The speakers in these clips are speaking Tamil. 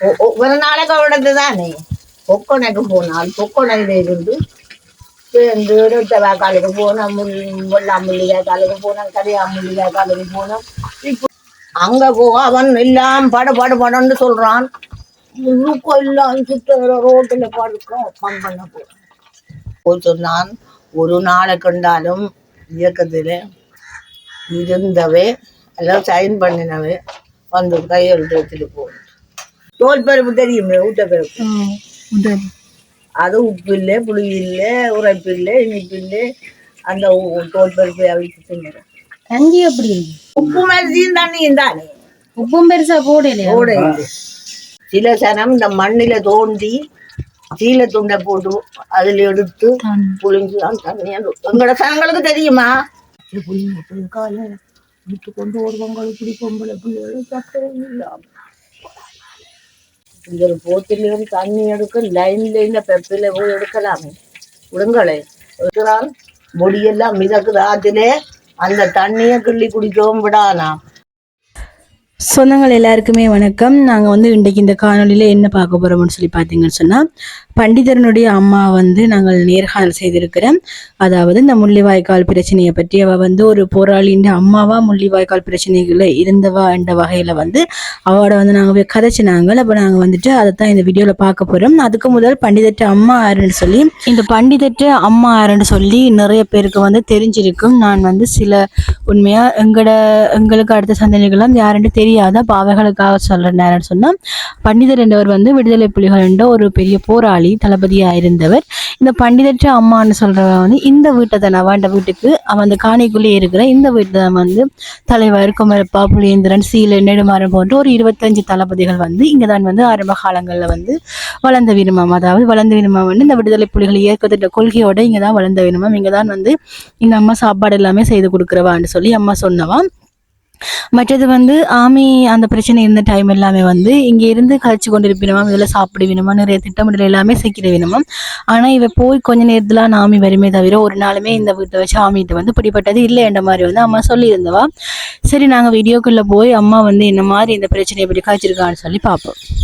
ஒ- ஒ- ஒரு நாளைக்கு அவிடத்து தானே? பொக்கொனைக்கு போனால் பொக்கொனையில இருந்து சேர்ந்து எடுத்த வேக்காலுக்கு போனோம் முள் வெள்ளா காலுக்கு வேக்காலுக்கு போனோம் கரியா முள்ளி போனோம் இப்போ அங்கே போக அவன் எல்லாம் பட பட படன்னு சொல்கிறான் முழுக்க எல்லாம் சுற்றுகிற ரோட்டில் படுக்கும் ஃபன் பண்ண போறேன் போய் சொன்னான் ஒரு நாளை கண்டாலும் இயக்கத்தில் இருந்தவே எல்லாம் சைன் பண்ணினவே வந்து கையெழுத்து எடுத்துட்டு போ. தோல் பருப்பு தெரியுமே ஊட்ட பருப்பு? உதவி அது உப்பு இல்லை புளி இல்லை உரைப்பு இல்லை இனிப்பு இல்லை. அந்த தோல் பருப்பை அவிச்சு தின்னுறேன். தங்கி எப்படி இருக்கு? உப்பு மரிசியும் தண்ணியும் தானே உப்பும் பெருசா போடலையா? இல்லை சில சனம் இந்த மண்ணில தோண்டி சீல துண்டை போட்டு அதுல எடுத்து புளிஞ்சு தான் தண்ணியா எங்களோட சனங்களுக்கு தெரியுமா? இது புளி போட்டு காலை விட்டு கொண்டு வருவாங்க இப்படி பொம்பளை பிள்ளைகள் சக்கரை இல்லாம. இந்த ஒரு போத்திலும் தண்ணி எடுக்க லைன் லைன்ல பெப்பில போய் எடுக்கலாமே விடுங்களே எடுக்கிறான் பொடியெல்லாம் மிதக்குது ஆத்திலே அந்த தண்ணியை கிள்ளி குடிக்கவும் விடானா சொந்தங்கள் எல்லாருக்குமே வணக்கம். நாங்கள் வந்து இன்றைக்கு இந்த காணொளியில் என்ன பார்க்க போகிறோம்னு சொல்லி பார்த்தீங்கன்னு சொன்னால் பண்டிதரனுடைய அம்மா வந்து நாங்கள் நேர்காணல் செய்திருக்கிறோம். அதாவது இந்த முள்ளிவாய்க்கால் பிரச்சனையை பற்றி அவள் வந்து ஒரு போராளின்ற அம்மாவா முள்ளிவாய்க்கால் பிரச்சனைகளில் இருந்தவா என்ற வகையில் வந்து அவளோட வந்து நாங்கள் கதைச்சினாங்க. அப்போ நாங்கள் வந்துட்டு அதை தான் இந்த வீடியோவில் பார்க்க போகிறோம் அதுக்கு முதல் பண்டிதட்டு அம்மா யாருன்னு சொல்லி இந்த பண்டிதட்டு அம்மா யாருன்னு சொல்லி நிறைய பேருக்கு வந்து தெரிஞ்சிருக்கும். நான் வந்து சில உண்மையாக எங்களோட எங்களுக்கு அடுத்த சந்ததிகள்லாம் யாருன்னு தெரியாத பாவைகளுக்காக அவைகளுக்காக நேரம்னு யாருன்னு சொன்னால் பண்டிதர் என்றவர் வந்து விடுதலை புலிகள் என்ற ஒரு பெரிய போராளி தளபதியாக இருந்தவர் இந்த பண்டிதற்ற அம்மான்னு சொல்கிறவன் வந்து இந்த வீட்டை தான் அவன் வீட்டுக்கு அவன் அந்த காணிக்குள்ளே இருக்கிற இந்த வீட்டை தான் வந்து தலைவர் குமரப்பா புலியேந்திரன் சீல நெடுமாறன் போன்ற ஒரு இருபத்தஞ்சு தளபதிகள் வந்து இங்கே தான் வந்து ஆரம்ப காலங்களில் வந்து வளர்ந்த விரும்பம் அதாவது வளர்ந்த விரும்பம் வந்து இந்த விடுதலை புலிகள் இயக்கத்திட்ட கொள்கையோட இங்கே தான் வளர்ந்த விரும்பம் இங்கே தான் வந்து இந்த அம்மா சாப்பாடு எல்லாமே செய்து கொடுக்குறவான்னு சொல்லி அம்மா சொன்னவா. மற்றது வந்து ஆமி அந்த பிரச்சனை இருந்த டைம் எல்லாமே வந்து இங்கே இருந்து கழிச்சு கொண்டு இதுல இதில் சாப்பிட வேணுமா நிறைய திட்டமிடல் எல்லாமே சீக்கிர வேணுமா ஆனால் இவ போய் கொஞ்ச நேரத்தில் நான் ஆமி வருமே தவிர ஒரு நாளுமே இந்த வீட்டை வச்சு ஆமிகிட்ட வந்து பிடிப்பட்டது இல்லைன்ற மாதிரி வந்து அம்மா சொல்லியிருந்தவா. சரி நாங்கள் வீடியோக்குள்ளே போய் அம்மா வந்து என்ன மாதிரி இந்த பிரச்சனையை எப்படி காய்ச்சிருக்கான்னு சொல்லி பார்ப்போம்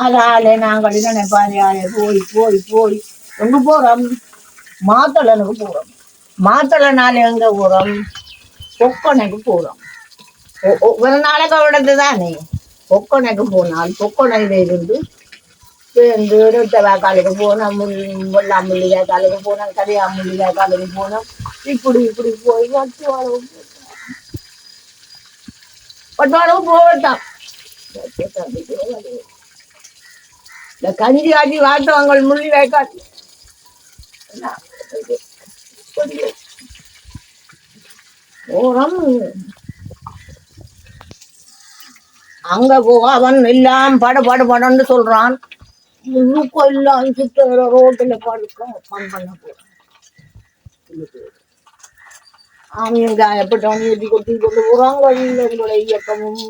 அதாலே நாங்கள் நினைப்பாரியாலே போய் போய் போய். எங்க போறோம்? மாத்தளனுக்கு போறோம். மாத்தளனால எங்க போறோம்? பொக்கனைக்கு போறோம். ஒ- ஒரு நாளைக்கு அவ்வளவு தானே? பொக்கனைக்கு போனால் பொக்கனையில இருந்து சேர்ந்து எடுத்த வேக்காலுக்கு போனோம் முள் வெள்ளா முள்ளி வேக்காலுக்கு போனோம் கரியா முள்ளி வேக்காலுக்கு போனோம். இப்படி இப்படி போய் வட்டு போட்டான் பட்டு அளவு இந்த கஞ்சி ஆட்டி வாட்டவங்கள் முள்ளி வேக்காட்டு ஓரம். அங்க போக அவன் எல்லாம் பட பட படன்னு சொல்றான். முழுக்க எல்லாம் சுத்த ரோட்டில் படுக்க ஃபன் பண்ண போறான். அவங்க காயப்பட்டவன் எட்டி கொட்டி கொண்டு போறாங்க இயக்கமும்.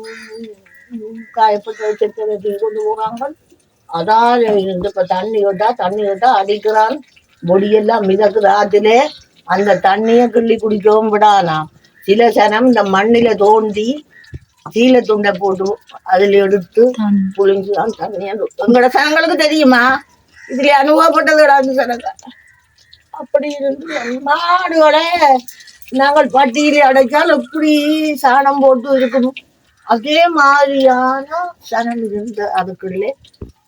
காயப்பட்ட செத்ததை கொண்டு போறாங்க அதால் இருந்து இப்ப தண்ணி விட்டா தண்ணி விட்டா அடிக்கிறான். பொடியெல்லாம் மிதக்குது. ஆத்திலே அந்த தண்ணியை கிள்ளி குடிக்கவும் விடானா சில சனம் இந்த மண்ணில தோண்டி சீல துண்டை போட்டு அதுல எடுத்து புளிஞ்சு தான் தண்ணியா எங்களோட சனங்களுக்கு தெரியுமா? இதுல அனுபவப்பட்டது அந்த சனங்க. அப்படி இருந்து மாடுகள நாங்கள் பட்டியலை அடைச்சால் எப்படி சாணம் போட்டு இருக்கும்? அதே மாதிரியான சனம் இருந்து அதுக்குள்ளே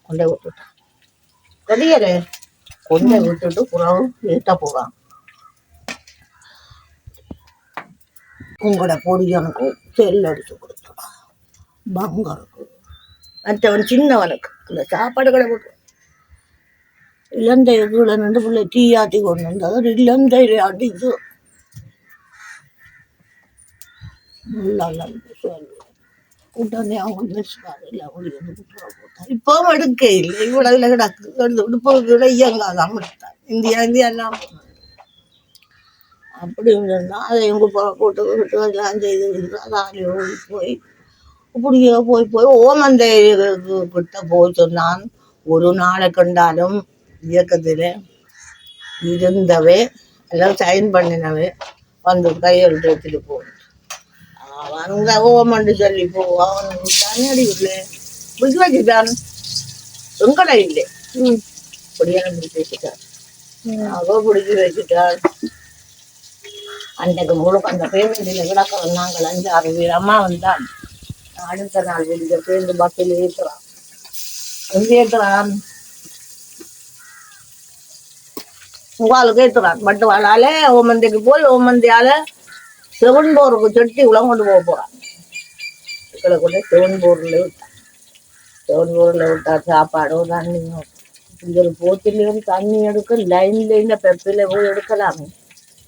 கொண்டே விட்டுட்டான். தெரியல கொண்டே விட்டுட்டு புறாவும் வீட்டை போவாங்க உங்களோட பொடியனுக்கு செல் அடிச்சு கொடுத்துருவான் பங்கருக்கு. மற்றவன் சின்னவனுக்கு. அந்த சாப்பாடுகளை போட்டு. இளந்தை கீழே நின்று பிள்ளை டீ கொண்டு வந்தது இளந்தை அடிச்சு நல்லா நல்லா உடனே அவங்க மெஸ்ஸாரு இல்லை அவங்க எனக்கு போட்டார் இப்பவும் எடுக்க இல்லை இவ்வளவு கிடக்கு எடுத்து உடுப்பு கூட இயங்காதான் விட்டார் இந்தியா இந்தியா எல்லாம் அப்படி இருந்ததுன்னா அதை எங்க போ- போட்டு விட்டு எல்லாம் செய்து அதாலே ஓடி போய் இப்படியே போய் போய் ஓமந்தை கிட்ட போய் சொன்னான் ஒரு நாளை கண்டாலும் இயக்கத்தில் இருந்தவே எல்லாம் சைன் பண்ணினவே வந்து கையெழுத்து எடுத்துட்டு போகணும் அவங்க ஓமண்டு சொல்லி போ அவன் தண்ணி இல்லை பிடிச்சி வச்சுட்டான். எங்கடை இல்லை? இப்படியான பிடிச்சி வச்சுட்டான். அவ பிடிச்சி வச்சுட்டான் அன்றைக்கு முழுக்க அந்த பேருந்தில் கிடக்கிறோம் நாங்கள். அஞ்சு ஆறு பேர். அம்மா வந்தான். அடுத்த நாள் வெளியே பேருந்து பஸ்ஸில் ஏற்றுறான் எங்கே ஏற்றுறான் உங்களுக்கு ஏற்றுறான் பட்டு வாழால ஓமந்தைக்கு போய் ஓமந்தையால செவன்போருக்கு செட்டி உலகம் கொண்டு போக போறான் இதில் கொண்டு செவன்போரில் விட்டான் செவன்போரில் விட்டா சாப்பாடோ தண்ணியோ இங்கே போத்திலையும் தண்ணி எடுக்க லைன் லைன்ல பெப்பில போய் எடுக்கலாமே.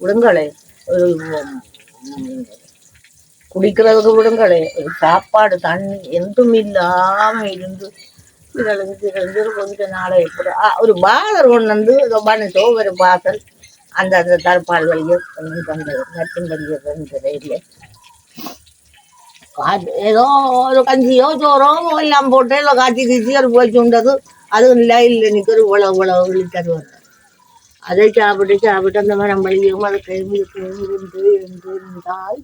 விடுங்களே ஒரு குடிக்கிறதுக்கு விடுங்களே. ஒரு சாப்பாடு தண்ணி எதுவும் இல்லாம இருந்து இழந்து இழந்து கொஞ்ச நாளை எப்படி ஒரு பாதர் கொண்டு வந்து ரொம்ப சோவர் பாதல் அந்த அந்த தற்பால் வழியை கொண்டு தந்தது நட்டும் வழியை இல்லை காய்ச்சி ஏதோ ஒரு கஞ்சியோ சோறோ எல்லாம் போட்டு இல்லை காய்ச்சி கீச்சி அது போய் சுண்டது அது லைனில் நிற்கிற இவ்வளோ இவ்வளோ தருவாங்க அதை சாப்பிட்டு சாப்பிட்டு அந்த மரம் வழியும் அது கிளம்பி கிளம்பி இருந்து இருந்து இருந்தால்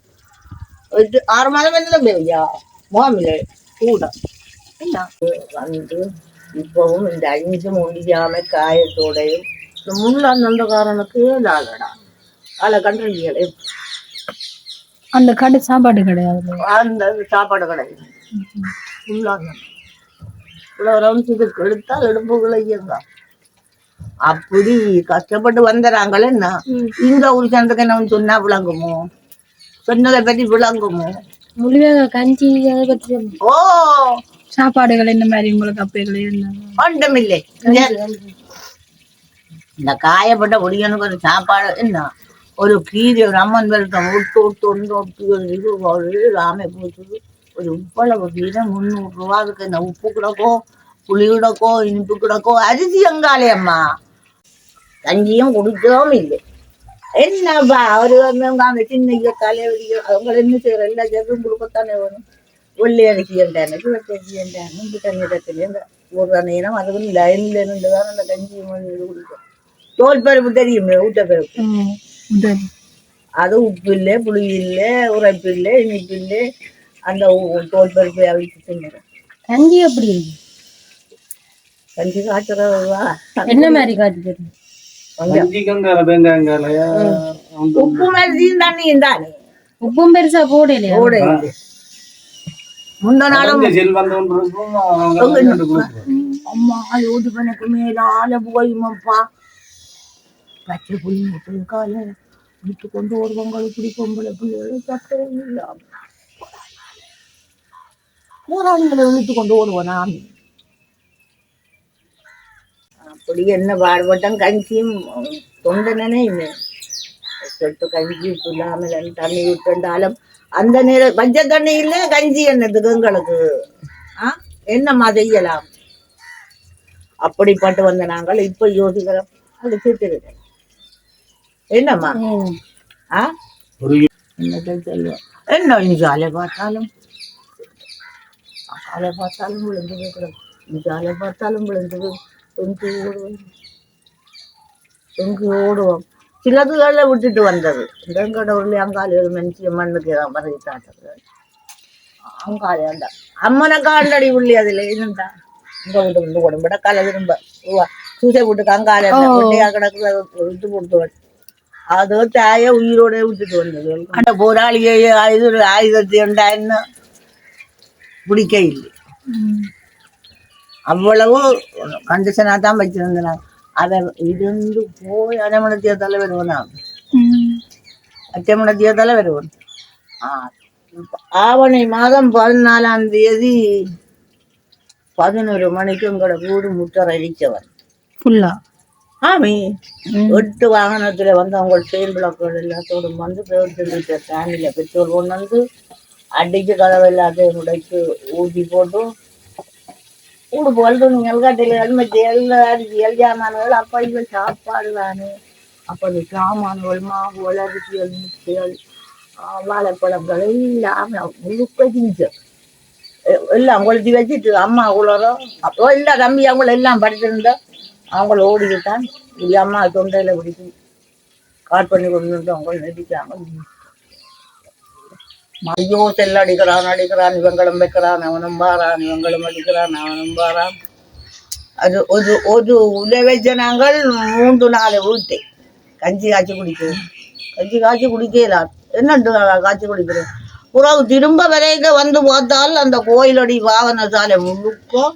ஒரு ஆறு மாதம் என்ன பேவியா மாமிலே கூட என்ன? வந்து இப்பவும் இந்த அஞ்சு முடியாம காயத்தோடையும் இந்த முன்னாள் அந்த காரணக்கு ஏழாளடா அதை கண்டுகளே அந்த கடை சாப்பாடு கிடையாது. அந்த சாப்பாடு கிடையாது. ஃபுல்லாக இவ்வளோ இதுக்கு எடுத்தால் எடுப்புகளை இருந்தா அப்படி கஷ்டப்பட்டு வந்துறாங்களே என்ன? இந்த ஒரு சந்தக்கு என்ன சொன்னா விளங்குமோ? சொன்னதை பற்றி விளங்குமோ? முழுமையாக கஞ்சி அதை பற்றி ஓ! சாப்பாடுகள் இந்த மாதிரி உங்களுக்கு இருந்தாங்க ஒன்றுமில்லை இந்த காயப்பட்ட ஒடியனுக்கு ஒரு சாப்பாடு என்ன? ஒரு கீரை ஒரு அம்மன் வெள்ளம் விட்டு விட்டு ஒன்று ஒட்டு ஒரு இது ஒரு ராமை போச்சுது ஒரு உப்பளவு கீரை முந்நூறு ரூபா இருக்கு. இந்த உப்பு கிடக்கோ புளி கிடக்கோ இனிப்பு கிடக்கோ அரிசி எங்காலே அம்மா. கஞ்சியும் குடிக்கவும் இல்லை. என்னப்பா அவரு அந்த சின்ன இயக்காலே அவங்க என்ன செய்யற எல்லா சேர்த்தும் கொடுக்கத்தானே வேணும்? வெள்ளி அரிசி என்றாங்க சிவப்பு அரிசி என்றாங்க இந்த தண்ணீரத்துலேருந்து ஒரு நேரம் அதுவும் லைன்ல இருந்து தான் அந்த கஞ்சியும் வந்து இது குடிக்கும். தோல் பருப்பு தெரியுமே ஊட்டப்பருப்பு உதவி அது உப்பு இல்லை புளி இல்லை உரைப்பு இல்லை இனிப்பு இல்லை. அந்த தோல் பருப்பை அவிச்சு தின்னுறேன் கஞ்சி எப்படி இருக்கு? கஞ்சி காய்ச்சறவா என்ன மாதிரி காய்ச்சி உப்பு மரிசியும் தண்ணியும் தானே உப்பும் பெருசா போடலையா? கூட இல்லை முந்த நாளும் அம்மா யோதி பண்ணக்கு மேலால போயுமப்பா. பச்சை புளி முட்டை கால விட்டு கொண்டு வருவாங்க இப்படி பொம்பளை பிள்ளைகள் சட்டம் இல்லாம போராளிகளை இழுத்து கொண்டு ஓடுவோம் நான் அப்படி என்ன பாடுபட்டம்? கஞ்சியும் தொண்டனே சொட்டு கஞ்சி இல்லாமல் தண்ணி விட்டுண்டாலும் அந்த நேர பஞ்ச தண்ணி இல்லை கஞ்சி என்னதுக்கு எங்களுக்கு? ஆ? என்னம்மா செய்யலாம்? அப்படிப்பட்டு வந்த நாங்கள் இப்ப யோசிக்கிறோம். அது கேட்டுக்கிறேன் என்னம்மா? ஆ? என்னத்தை சொல்லுவோம் என்ன இஞ்சாலை பார்த்தாலும்? அக்காலை பார்த்தாலும் விழுந்து கிடக்கும் இஞ்சாலை பார்த்தாலும் விழுந்து தொங்கி ஓடுவோம் தொங்கி ஓடுவோம் சிலதுகளை விட்டுட்டு வந்தது. இந்த கடவுள் அங்காளி ஒரு மனுஷிய மண்ணுக்கு மறதி தாட்டது அங்காளி அந்த அம்மனை காண்டடி உள்ளி அதுல இருந்தா. இங்க விட்டு வந்து உடம்புட கலை விரும்ப சூசை விட்டு அங்காளி குட்டியா கிடக்குது விட்டு கொடுத்து அதோ தாய உயிரோட விட்டுட்டு வந்தது அந்த போராளியை இது ஆயுதத்தை உண்டாயின்னு பிடிக்க இல்லை அவ்வளவு கண்டிஷனா தான் வச்சிருந்தேன் அதை இருந்து போய் அரைமணத்திய தலைவர் நான் அச்சமணத்திய தலைவர் ஆவணி மாதம் பதினாலாம் தேதி பதினோரு மணிக்கு உங்களோட வீடு முட்டரை அடிச்சவன் ஃபுல்லா ஆமி எட்டு வாகனத்துல வந்து அவங்க செயல் விளக்குகள் எல்லாத்தோடும் வந்து பெட்ரோல் லிட்டர் ஃபேமிலியில பெட்ரோல் கொண்டு வந்து அடிச்சு கதவு எல்லாத்தையும் உடைச்சு ஊற்றி போட்டு ஊடு போல்து நீங்கள் கட்டில ஹெல்மெட் எல்லா அரிசி எல் ஜாமான்கள் அப்பா இவ சாப்பாடு தானே. அப்போ அந்த சாமான்கள் மாவு அரிசிகள் முட்டைகள் வாழைப்பழங்கள் எல்லாம் முழுக்க திங்க எல்லாம் கொளுத்தி வச்சுட்டு அம்மா உலரோ அப்போ இல்லை தம்பி அவங்கள எல்லாம் படிச்சிருந்தா அவங்கள ஓடிக்கிட்டான். இது அம்மா தொண்டையில பிடிச்சி காட் பண்ணி கொண்டு வந்து அவங்க நடிக்கிறாங்க ஐயோ செல்ல அடிக்கிறான் அடிக்கிறான் இவங்களும் வைக்கிறான் அவனும் பாரான் இவங்களும் அடிக்கிறான் அவனும் பாரான் அது ஒரு ஒரு உதவி ஜனங்கள் மூன்று நாலு வீட்டு கஞ்சி காய்ச்சி குடிக்கிறோம் கஞ்சி காய்ச்சி குடிக்கலாம் என்னண்டு காய்ச்சி குடிக்கிறோம் உறவு திரும்ப வரைக்கும் வந்து பார்த்தால் அந்த கோயிலடி வாகன சாலை முழுக்கும்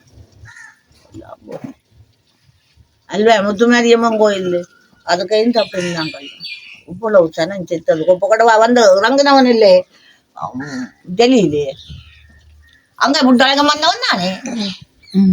அல்வா முத்துமாரியம்மன் கோயில் அதுக்கையும் தப்பினாங்க இவ்வளவு சனம் செத்தது குப்பை கடவா வந்து இறங்கினவன் இல்லை டெல்லியிலே அங்க முட்டாளங்க வந்தவன் தானே ம்